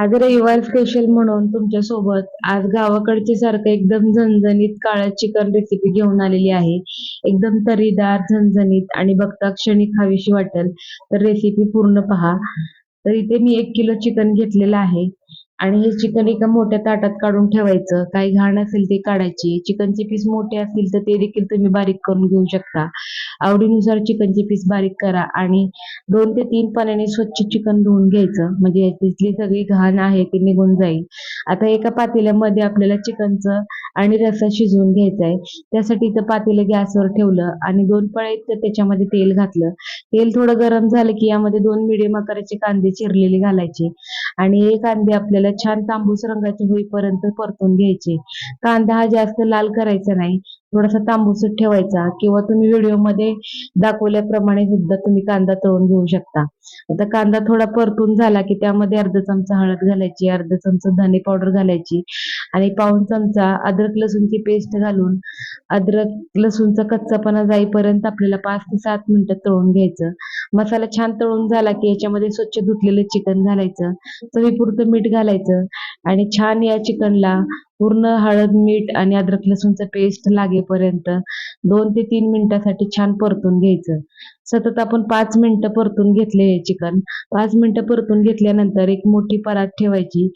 आज रविवार स्पेशल म्हणून तुमच्यासोबत आज गावाकडचे सारखं एकदम झणझणीत काळं चिकन रेसिपी घेऊन आलेली आहे. एकदम तरीदार झणझणीत आणि बघता क्षणी खावीशी वाटेल. तर रेसिपी पूर्ण पहा. तर इथे मी एक किलो चिकन घेतलेलं आहे. आणि हे चिकन एका मोठ्या ताटात काढून ठेवायचं. काही घाण असेल ते काढायची. चिकनचे पीस मोठे असतील तर ते देखील तुम्ही बारीक करून घेऊ शकता. आवडीनुसार चिकनची पीस बारीक करा आणि दोन ते तीन पाण्याने स्वच्छ चिकन धुवून घ्यायचं. म्हणजे याच्यातली सगळी घाण आहे ती निघून जाईल. आता एका पातेल्यामध्ये आपल्याला चिकनचं आणि रस्सा शिजवून घ्यायचा आहे त्यासाठी इथं पातेलं गॅसवर ठेवलं आणि दोन पळ्यात त्याच्यामध्ये तेल घातलं. तेल थोडं गरम झालं की यामध्ये दोन मिडियम आकाराचे कांदे चिरलेले घालायचे. आणि हे कांदे आपल्याला छान तांबूस रंगाचे होईपर्यंत परतून घ्यायचे. कांदा हा जास्त लाल करायचा नाही थोडासा तांबूसच ठेवायचा किंवा तुम्ही व्हिडिओमध्ये दाखवल्याप्रमाणे सुद्धा तुम्ही कांदा तळून घेऊ शकता. आता कांदा थोडा परतून झाला की त्यामध्ये अर्धा चमचा हळद घालायची अर्धा चमचा धने पावडर घालायची आणि पाऊण चमचा अद्रक लसूणची पेस्ट घालून अद्रक लसूणचा कच्चापणा जाईपर्यंत आपल्याला पाच ते सात मिनिटं तळून घ्यायचं. मसाला छान तळून झाला की याच्यामध्ये स्वच्छ धुतलेलं चिकन घालायचं. चवीपुरतं मीठ घालायचं आणि छान या चिकनला पूर्ण हळद मीठ आणि अद्रक लसूणचं पेस्ट लागेपर्यंत दोन ते तीन मिनिटासाठी छान परतून घ्यायचं. सतत आपण पाच मिनिटं परतून घेतले हे चिकन. पाच मिनिटं परतून घेतल्यानंतर एक मोठी परात ठेवायची.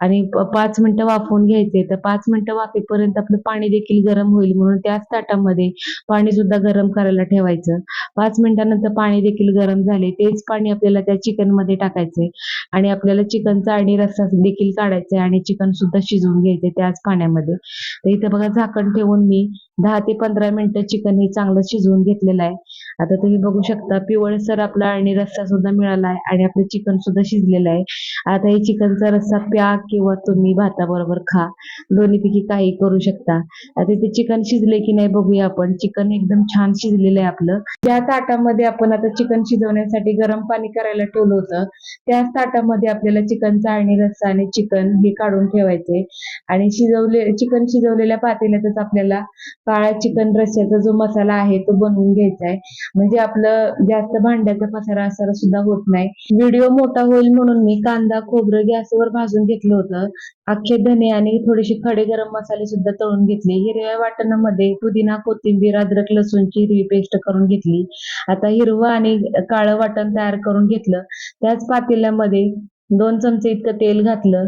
आणि पाच मिनिटं वाफवून घ्यायचे. तर पाच मिनिटं वाफेपर्यंत आपलं पाणी देखील गरम होईल म्हणून त्याच ताटामध्ये पाणी सुद्धा गरम करायला ठेवायचं. पाच मिनिटानंतर पाणी देखील गरम झाले तेच पाणी आपल्याला त्या चिकनमध्ये टाकायचे आणि आपल्याला चिकनचा आणि रस्सा देखील काढायचा आहे आणि चिकन सुद्धा शिजवून घ्यायचे त्याच पाण्यामध्ये. तर इथं बघा झाकण ठेवून मी दहा ते पंधरा मिनिटं चिकन हे चांगलं शिजवून घेतलेलं आहे. आता तुम्ही बघू शकता पिवळसर आपला आणि रस्सा सुद्धा मिळाला आहे आणि आपलं चिकन सुद्धा शिजलेलं आहे. आता हे चिकनचा रस्सा प्याक किंवा तुम्ही भाताबरोबर खा. दोन्हीपैकी काही करू शकता. आता ते चिकन शिजले की नाही बघूया आपण. चिकन एकदम छान शिजलेलं आहे आपलं. ज्या ताटामध्ये आपण आता चिकन शिजवण्यासाठी गरम पाणी करायला ठेवलं होतं त्याच ताटामध्ये आपल्याला चिकनचा आणि रस्सा आणि चिकन हे काढून ठेवायचे. आणि शिजवले चिकन शिजवलेल्या पातेल्यातच आपल्याला काळ्या चिकन रस्स्याचा जो मसाला आहे तो बनवून घ्यायचा आहे म्हणजे आपलं जास्त भांड्याचा पसारा असायला सुद्धा होत नाही. व्हिडिओ मोठा होईल म्हणून मी कांदा खोबरं गॅसवर भाजून घेतलं होतं. अख्खे धने आणि थोडेसे खडे गरम मसाले सुद्धा तळून घेतले. हिरव्या वाटणामध्ये पुदिना कोथिंबीर अद्रक लसूणची हिरवी पेस्ट करून घेतली. आता हिरवं आणि काळं वाटण तयार करून घेतलं. त्याच पातेल्यामध्ये दोन चमचे इतकं तेल घातलं.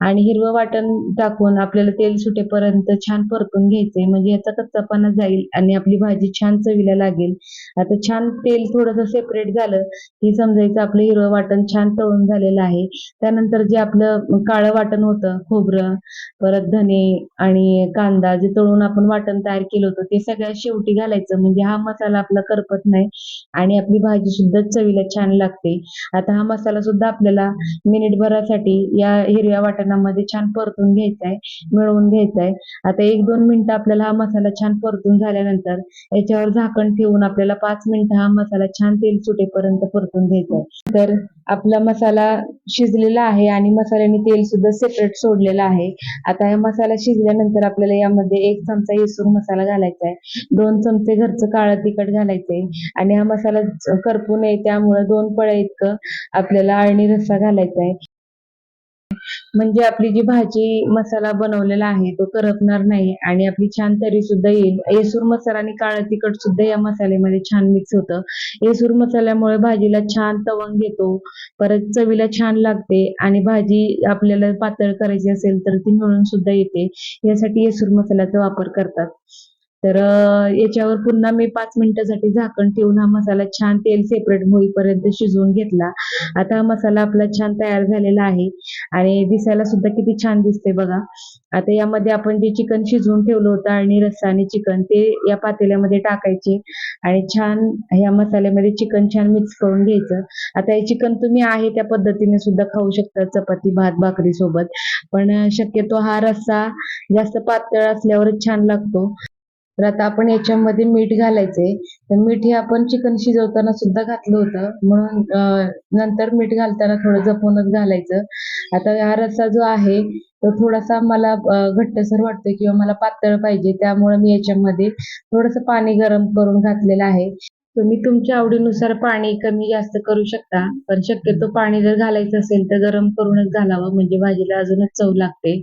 आणि हिरवं वाटण टाकून आपल्याला तेल सुटेपर्यंत छान परतून घ्यायचंय. म्हणजे याचा कच्चापणा जाईल आणि आपली भाजी छान चवीला लागेल. आता छान तेल थोडंसं सेपरेट झालं की समजायचं आपलं हिरवं वाटण छान तळून झालेलं आहे. त्यानंतर जे आपलं काळं वाटण होतं खोबरं परत धने आणि कांदा जे तळून आपण वाटण तयार केलं होतं ते सगळ्यात शेवटी घालायचं. म्हणजे हा मसाला आपला करपत नाही आणि आपली भाजी सुद्धा चवीला छान लागते. आता हा मसाला सुद्धा आपल्याला मिनिटभरासाठी या हिरव्या वाटणामध्ये छान परतून घ्यायचा आहे मिळवून घ्यायचा आहे आता एक दोन मिनिटं आपल्याला हा मसाला छान परतून झाल्यानंतर याच्यावर झाकण ठेवून आपल्याला पाच मिनिटं हा मसाला छान तेल सुटेपर्यंत परतून घ्यायचा आहे तर आपला मसाला शिजलेला आहे आणि मसाल्याने तेल सुद्धा सेपरेट सोडलेलं आहे. आता हा मसाला शिजल्यानंतर आपल्याला यामध्ये एक चमचा येसूर मसाला घालायचा आहे दोन चमचे घरचं काळं तिखट घालायचंय. आणि हा मसाला करपू नये त्यामुळे दोन पळ्या इतकं आपल्याला अळणी रस्सा घालायचा आहे म्हणजे आपली जी भाजी मसाला बनवलेला आहे तो करपणार नाही आणि आपली छान तरी सुद्धा येईल. येसूर मसाला आणि काळं तिखट सुद्धा या मसाल्यामध्ये छान मिक्स होतं. येसूर मसाल्यामुळे भाजीला छान तवंग येतो परत चवीला छान लागते आणि भाजी आपल्याला पातळ करायची असेल तर ती मिळून सुद्धा येते. यासाठी येसूर मसाल्याचा वापर करतात. तर याच्यावर पुन्हा मी पाच मिनिटासाठी झाकण ठेवून हा मसाला छान तेल सेपरेट होईपर्यंत शिजवून घेतला. आता हा मसाला आपला छान तयार झालेला आहे आणि दिसायला सुद्धा किती छान दिसते बघा. आता यामध्ये आपण जे चिकन शिजवून ठेवलं होतं आणि रस्सा आणि चिकन ते या पातेल्यामध्ये टाकायचे आणि छान या मसाल्यामध्ये चिकन छान मिक्स करून घ्यायचं. आता हे चिकन तुम्ही आहे त्या पद्धतीने सुद्धा खाऊ शकता चपाती भात भाकरी सोबत. पण शक्यतो हा रस्सा जास्त पातळ असल्यावरच छान लागतो. तर आता आपण याच्यामध्ये मीठ घालायचंय. तर मीठ हे आपण चिकन शिजवताना सुद्धा घातलं होतं. म्हणून नंतर मीठ घालताना थोडं जपूनच घालायचं. आता हा रस्सा जो आहे तो थोडासा मला घट्टसर वाटतोय किंवा मला पातळ पाहिजे. त्यामुळे मी याच्यामध्ये थोडंसं पाणी गरम करून घातलेलं आहे. तुम्ही तुमच्या आवडीनुसार पाणी कमी जास्त करू शकता. पण शक्यतो पाणी जर घालायचं असेल तर गरम करूनच घालावं. म्हणजे भाजीला अजूनच चव लागते.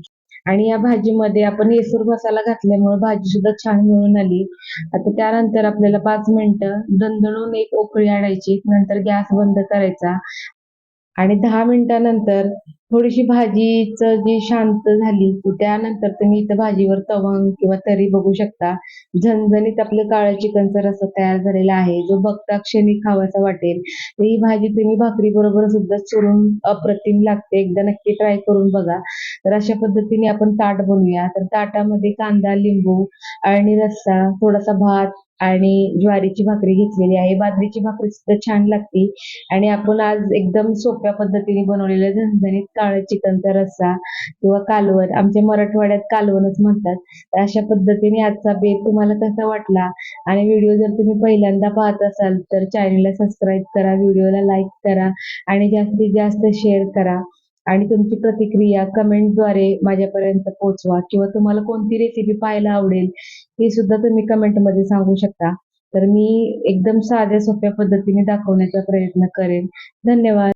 आणि या भाजीमध्ये आपण येसूर मसाला घातल्यामुळे भाजी सुद्धा छान मिळून आली. आता त्यानंतर आपल्याला पाच मिनिटं दणदणून एक उकळी आणायची नंतर गॅस बंद करायचा. आणि दहा मिनिटानंतर थोडीशी भाजीच जी शांत झाली की त्यानंतर तुम्ही इथं भाजीवर तवंग किंवा तरी बघू शकता. झणझणीत आपलं काळं चिकनचा रस्सा तयार झालेला आहे जो बघता क्षणी खावासा वाटेल तर ही भाजी तुम्ही भाकरी बरोबर सुद्धा चुरून अप्रतिम लागते. एकदा नक्की ट्राय करून बघा. तर अशा पद्धतीने आपण ताट बनवूया. तर ताटामध्ये कांदा लिंबू आणि रस्सा थोडासा भात आणि ज्वारीची भाकरी घेतलेली आहे. बाजरीची भाकरी सुद्धा छान लागते. आणि आपण आज एकदम सोप्या पद्धतीने बनवलेलं झणझणीत काळं चिकनचा रस्सा किंवा कालवण. आमच्या मराठवाड्यात कालवणच म्हणतात. तर अशा पद्धतीने आजचा बेत तुम्हाला कसा वाटला? आणि व्हिडिओ जर तुम्ही पहिल्यांदा पाहत असाल तर चॅनलला सबस्क्राईब करा व्हिडिओला लाईक करा आणि जास्तीत जास्त शेअर करा. आणि तुमची प्रतिक्रिया कमेंटद्वारे माझ्यापर्यंत पोहोचवा. किंवा तुम्हाला कोणती रेसिपी पाहायला आवडेल हे सुद्धा तुम्ही कमेंटमध्ये सांगू शकता. तर मी एकदम साध्या सोप्या पद्धतीने दाखवण्याचा प्रयत्न करेन. धन्यवाद.